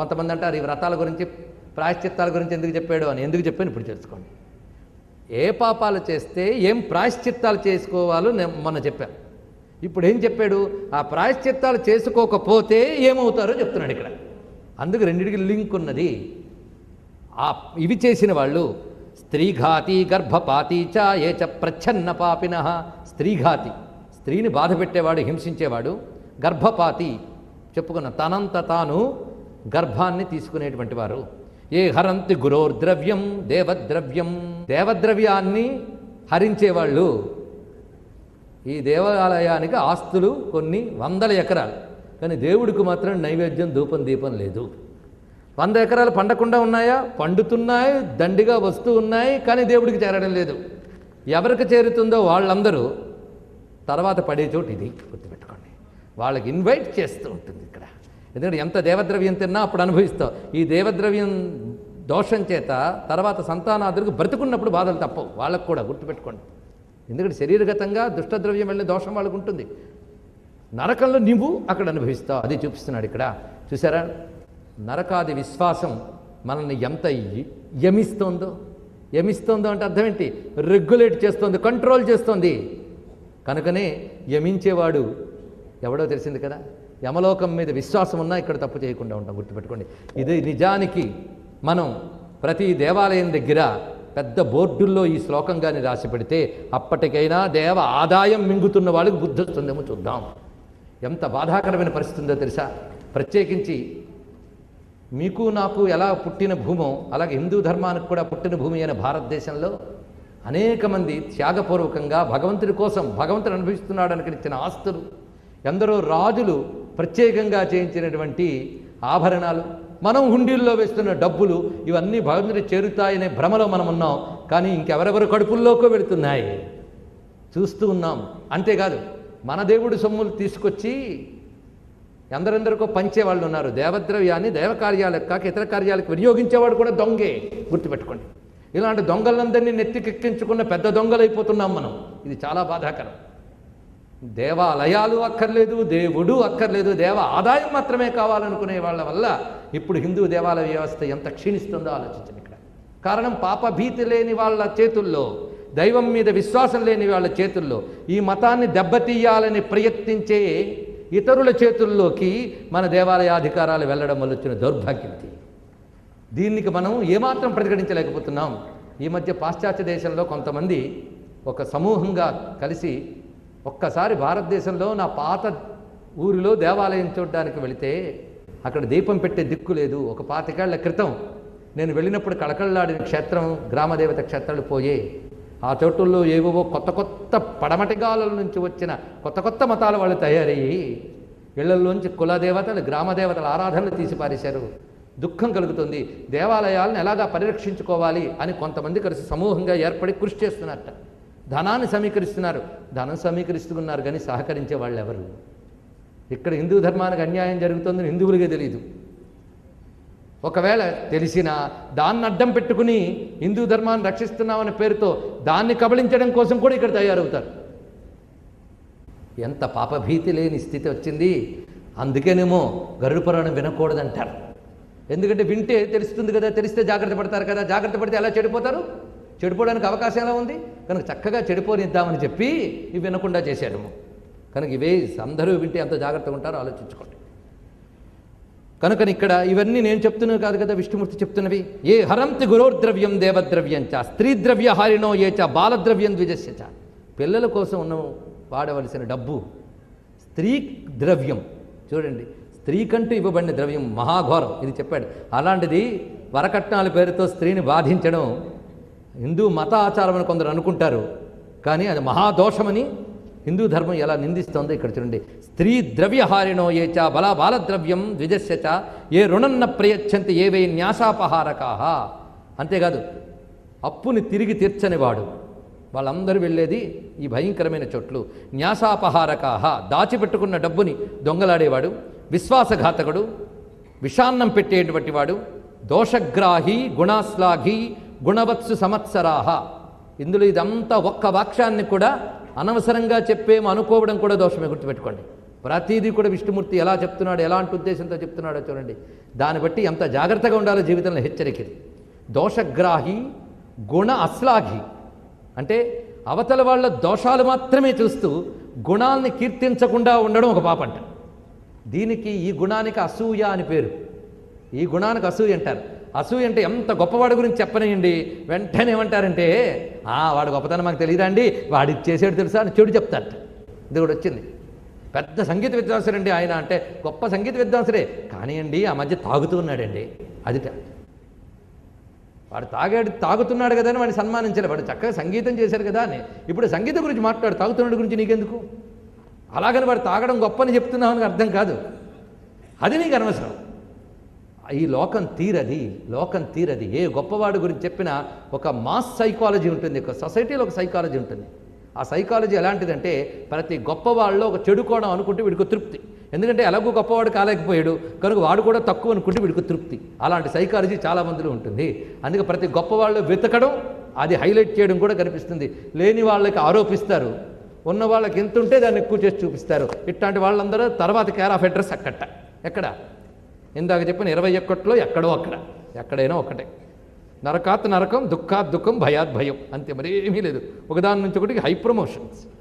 కొంతమంది అంటారు ఈ వ్రతాల గురించి ప్రాయశ్చిత్తాల గురించి ఎందుకు చెప్పాడు? అని. ఎందుకు చెప్పాను? ఇప్పుడు తెలుసుకోండి. ఏ పాపాలు చేస్తే ఏం ప్రాయశ్చిత్తాలు చేసుకోవాలో నేను మొన్న చెప్పాను. ఇప్పుడు ఏం చెప్పాడు? ఆ ప్రాయశ్చిత్తాలు చేసుకోకపోతే ఏమవుతారో చెప్తున్నాడు ఇక్కడ. అందుకు రెండింటికి లింక్ ఉన్నది. ఆ ఇవి చేసిన వాళ్ళు స్త్రీఘాతి గర్భపాతి చ ఏ చ ప్రచ్ఛన్న పాపిన. స్త్రీఘాతి. స్త్రీని బాధ పెట్టేవాడు హింసించేవాడు గర్భపాతి. చెప్పుకున్న తనంత తాను గర్భాన్ని తీసుకునేటువంటి వారు. ఏ హరంతి గురోర్ద్రవ్యం దేవద్రవ్యం. దేవద్రవ్యాన్ని హరించేవాళ్ళు. ఈ దేవాలయానికి ఆస్తులు కొన్ని వందల ఎకరాలు. కానీ దేవుడికి మాత్రం నైవేద్యం ధూపం దీపం లేదు. వంద ఎకరాలు పండకుండా ఉన్నాయా? పండుతున్నాయి దండిగా వస్తూ ఉన్నాయి కానీ దేవుడికి చేరడం లేదు. ఎవరికి చేరుతుందో వాళ్ళందరూ తర్వాత పడే చోటు ఇది. గుర్తుపెట్టుకోండి. వాళ్ళకి ఇన్వైట్ చేస్తూ ఉంటుంది ఇక్కడ. ఎందుకంటే ఎంత దేవద్రవ్యం తిన్నా అప్పుడు అనుభవిస్తావు. ఈ దేవద్రవ్యం దోషం చేత తర్వాత సంతానాదులకు బ్రతుకున్నప్పుడు బాధలు తప్పవు. వాళ్ళకు కూడా గుర్తుపెట్టుకోండి. ఎందుకంటే శరీరగతంగా దుష్టద్రవ్యం వెళ్ళిన దోషం వాళ్ళకు ఉంటుంది. నరకంలో నువ్వు అక్కడ అనుభవిస్తావు. అది చూపిస్తున్నాడు ఇక్కడ. చూసారా? నరకాది విశ్వాసం మనల్ని ఎంత యమిస్తోందో. యమిస్తోందో అంటే అర్థం ఏంటి? రెగ్యులేట్ చేస్తోంది కంట్రోల్ చేస్తోంది. కనుకనే యమించేవాడు ఎవడో తెలిసింది కదా? యమలోకం మీద విశ్వాసం ఉన్నా ఇక్కడ తప్పు చేయకుండా ఉంటాం గుర్తుపెట్టుకోండి. ఇది నిజానికి మనం ప్రతి దేవాలయం దగ్గర పెద్ద బోర్డుల్లో ఈ శ్లోకం కానీ రాసి పెడితే అప్పటికైనా దేవ ఆదాయం మింగుతున్న వాళ్ళకి బుద్ధి వస్తుందేమో చూద్దాం. ఎంత బాధాకరమైన పరిస్థితి ఉందో తెలుసా? ప్రత్యేకించి మీకు నాకు ఎలా పుట్టిన భూమో అలాగే హిందూ ధర్మానికి కూడా పుట్టిన భూమి అయిన భారతదేశంలో అనేక మంది త్యాగపూర్వకంగా భగవంతుడి కోసం భగవంతుడు అనుభవిస్తున్నాడు అనుకనిచ్చిన ఆస్తులు ఎందరో రాజులు ప్రత్యేకంగా చేయించినటువంటి ఆభరణాలు మనం హుండీల్లో వేస్తున్న డబ్బులు ఇవన్నీ భగవంతుడి చేరుతాయనే భ్రమలో మనం ఉన్నాం కానీ ఇంకెవరెవరు కడుపుల్లోకో వెళుతున్నాయి? చూస్తూ ఉన్నాం. అంతేకాదు మన దేవుడి సొమ్ములు తీసుకొచ్చి ఎందరెందరికో పంచే వాళ్ళు ఉన్నారు. దేవద్రవ్యాన్ని దేవకార్యాలకు కాక ఇతర కార్యాలకు వినియోగించేవాడు కూడా దొంగే. గుర్తుపెట్టుకోండి. ఇలాంటి దొంగలందరినీ నెత్తికెక్కించుకున్న పెద్ద దొంగలైపోతున్నాం మనం. ఇది చాలా బాధాకరం. దేవాలయాలు అక్కర్లేదు దేవుడు అక్కర్లేదు దేవ ఆదాయం మాత్రమే కావాలనుకునే వాళ్ళ వల్ల ఇప్పుడు హిందూ దేవాలయ వ్యవస్థ ఎంత క్షీణిస్తుందో ఆలోచించండి ఇక్కడ. కారణం పాపభీతి లేని వాళ్ళ చేతుల్లో దైవం మీద విశ్వాసం లేని వాళ్ళ చేతుల్లో ఈ మతాన్ని దెబ్బతీయాలని ప్రయత్నించే ఇతరుల చేతుల్లోకి మన దేవాలయాధికారాలు వెళ్ళడం వల్ల వచ్చిన దౌర్భాగ్యం దీనికి మనం ఏమాత్రం ప్రతిఘటించలేకపోతున్నాం. ఈ మధ్య పాశ్చాత్య దేశంలో కొంతమంది ఒక సమూహంగా కలిసి ఒక్కసారి భారతదేశంలో నా పాత ఊరిలో దేవాలయం చూడడానికి వెళితే అక్కడ దీపం పెట్టే దిక్కు లేదు. ఒక పాతికేళ్ళ క్రితం నేను వెళ్ళినప్పుడు కళకళలాడిన క్షేత్రం గ్రామదేవత క్షేత్రాలు పోయే. ఆ చోటుల్లో ఏవేవో కొత్త కొత్త పడమటిగాల నుంచి వచ్చిన కొత్త కొత్త మతాల వాళ్ళు తయారయ్యి ఇళ్ళలోంచి కులదేవతలు గ్రామదేవతల ఆరాధనలు తీసి పారేశారు. దుఃఖం కలుగుతుంది. దేవాలయాలను ఎలాగా పరిరక్షించుకోవాలి అని కొంతమంది కలిసి సమూహంగా ఏర్పడి కృషి చేస్తున్నట్ట ధనాన్ని సమీకరిస్తున్నారు. ధనం సమీకరిస్తున్నారు కానీ సహకరించే వాళ్ళు ఎవరు? ఇక్కడ హిందూ ధర్మానికి అన్యాయం జరుగుతుందని హిందువులకే తెలియదు ఒకవేళ తెలిసినా దాన్ని అడ్డం పెట్టుకుని హిందూ ధర్మాన్ని రక్షిస్తున్నామనే పేరుతో దాన్ని కబళించడం కోసం కూడా ఇక్కడ తయారవుతారు. ఎంత పాపభీతి లేని స్థితి వచ్చింది. అందుకేనేమో గరుడు పురాణం వినకూడదంటారు. ఎందుకంటే వింటే తెలుస్తుంది కదా తెలిస్తే జాగ్రత్త పడతారు కదా జాగ్రత్త పడితే ఎలా చెడిపోతారు? చెడిపోవడానికి అవకాశం ఎలా ఉంది? కనుక చక్కగా చెడిపోనిద్దామని చెప్పి ఇవి వినకుండా చేశాడు కనుక ఇవే అందరూ వింటే ఎంత జాగ్రత్తగా ఉంటారో ఆలోచించుకోండి. కనుక ఇక్కడ ఇవన్నీ నేను చెప్తున్నాను కాదు కదా విష్ణుమూర్తి చెప్తున్నవి. ఏ హరంతి గురోర్ద్రవ్యం దేవద్రవ్యం చ స్త్రీ ద్రవ్య హారిణో ఏ చ బాలద్రవ్యం ద్విజస్య చ. పిల్లల కోసం ఉన్న వాడవలసిన డబ్బు స్త్రీ ద్రవ్యం. చూడండి స్త్రీకంటూ ఇవ్వబడిన ద్రవ్యం మహాఘోరం. ఇది చెప్పాడు. అలాంటిది వరకట్నాల పేరుతో స్త్రీని బాధించడం హిందూ మత ఆచారం అని కొందరు అనుకుంటారు కానీ అది మహాదోషమని హిందూ ధర్మం ఎలా నిందిస్తోందో ఇక్కడ చూడండి. స్త్రీ ద్రవ్యహారిణో ఏ చ బల బాలద్రవ్యం ద్విజస్యచ చ ఏ రుణన్న ప్రయచ్చంతి ఏవై న్యాసాపహారకాహ అంతేకాదు అప్పుని తిరిగి తీర్చనివాడు వాళ్ళందరూ వెళ్ళేది ఈ భయంకరమైన చోట్లు. న్యాసాపహారకాహ దాచిపెట్టుకున్న డబ్బుని దొంగలాడేవాడు విశ్వాసఘాతకుడు విషాన్నం పెట్టేటువంటి వాడు దోషగ్రాహి గుణాశ్లాఘి గుణవత్సు సంవత్సరాహ ఇందులో ఇదంతా ఒక్క వాక్యాన్ని కూడా అనవసరంగా చెప్పేమో అనుకోవడం కూడా దోషమే గుర్తుపెట్టుకోండి. ప్రతిదీ కూడా విష్ణుమూర్తి ఎలా చెప్తున్నాడు ఎలాంటి ఉద్దేశంతో చెప్తున్నాడో చూడండి. దాన్ని బట్టి ఎంత జాగ్రత్తగా ఉండాలో జీవితంలో హెచ్చరికది దోషగ్రాహి గుణ అశ్లాఘి. అంటే అవతల వాళ్ళ దోషాలు మాత్రమే చూస్తూ గుణాల్ని కీర్తించకుండా ఉండడం ఒక పాపంట. దీనికి ఈ గుణానికి అసూయ అని పేరు. ఈ గుణానికి అసూయ అంటారు. అసూయ అంటే ఎంత గొప్పవాడి గురించి చెప్పనియండి. వెంటనే ఏమంటారంటే "ఆ, వాడు గొప్పతనం మాకు తెలియదా అండి? వాడి చేసేడు తెలుసా? అని చెడు చెప్తారట. ఇది కూడా వచ్చింది. పెద్ద సంగీత విద్వాంసుడండి ఆయన అంటే గొప్ప సంగీత విద్వాంసుడే. కానివ్వండి ఆ మధ్య తాగుతూ ఉన్నాడండి. అదిట. వాడు తాగాడు తాగుతున్నాడు కదా అని వాడిని సన్మానించాలి. వాడు చక్కగా సంగీతం చేశారు కదా అని. ఇప్పుడు సంగీతం గురించి మాట్లాడు తాగుతున్నాడు గురించి నీకెందుకు? అలాగని వాడు తాగడం గొప్పని చెప్తున్నావు అని అర్థం కాదు. అది నీకు అనవసరం. ఈ లోకం తీరది లోకం తీరది. ఏ గొప్పవాడి గురించి చెప్పినా ఒక మాస్ సైకాలజీ ఉంటుంది ఒక సొసైటీలో ఒక సైకాలజీ ఉంటుంది. ఆ సైకాలజీ ఎలాంటిదంటే ప్రతి గొప్పవాళ్ళలో ఒక చెడు కోణం అనుకుంటే వీడికి తృప్తి. ఎందుకంటే ఎలాగో గొప్పవాడు కాలేకపోయాడు కనుక వాడు కూడా తక్కువ అనుకుంటే వీడికి తృప్తి. అలాంటి సైకాలజీ చాలా మందిలో ఉంటుంది. అందుకే ప్రతి గొప్పవాళ్ళు వెతకడం అది హైలైట్ చేయడం కూడా కనిపిస్తుంది. లేని వాళ్ళకి ఆరోపిస్తారు. ఉన్న వాళ్ళకి ఎంత ఉంటే దాన్ని ఎక్కువ చేసి చూపిస్తారు. ఇట్లాంటి వాళ్ళందరూ తర్వాత కేర్ ఆఫ్ అడ్రస్ అక్కట. ఎక్కడ? ఇందాక చెప్పిన ఇరవై ఒక్కట్లో ఎక్కడో అక్కడ ఎక్కడైనా ఒకటే. నరకాత్ నరకం దుఃఖాత్ దుఃఖం భయాత్ భయం అంతే. మరేమీ లేదు. ఒకదాని నుంచి ఒకటికి హై ప్రమోషన్స్.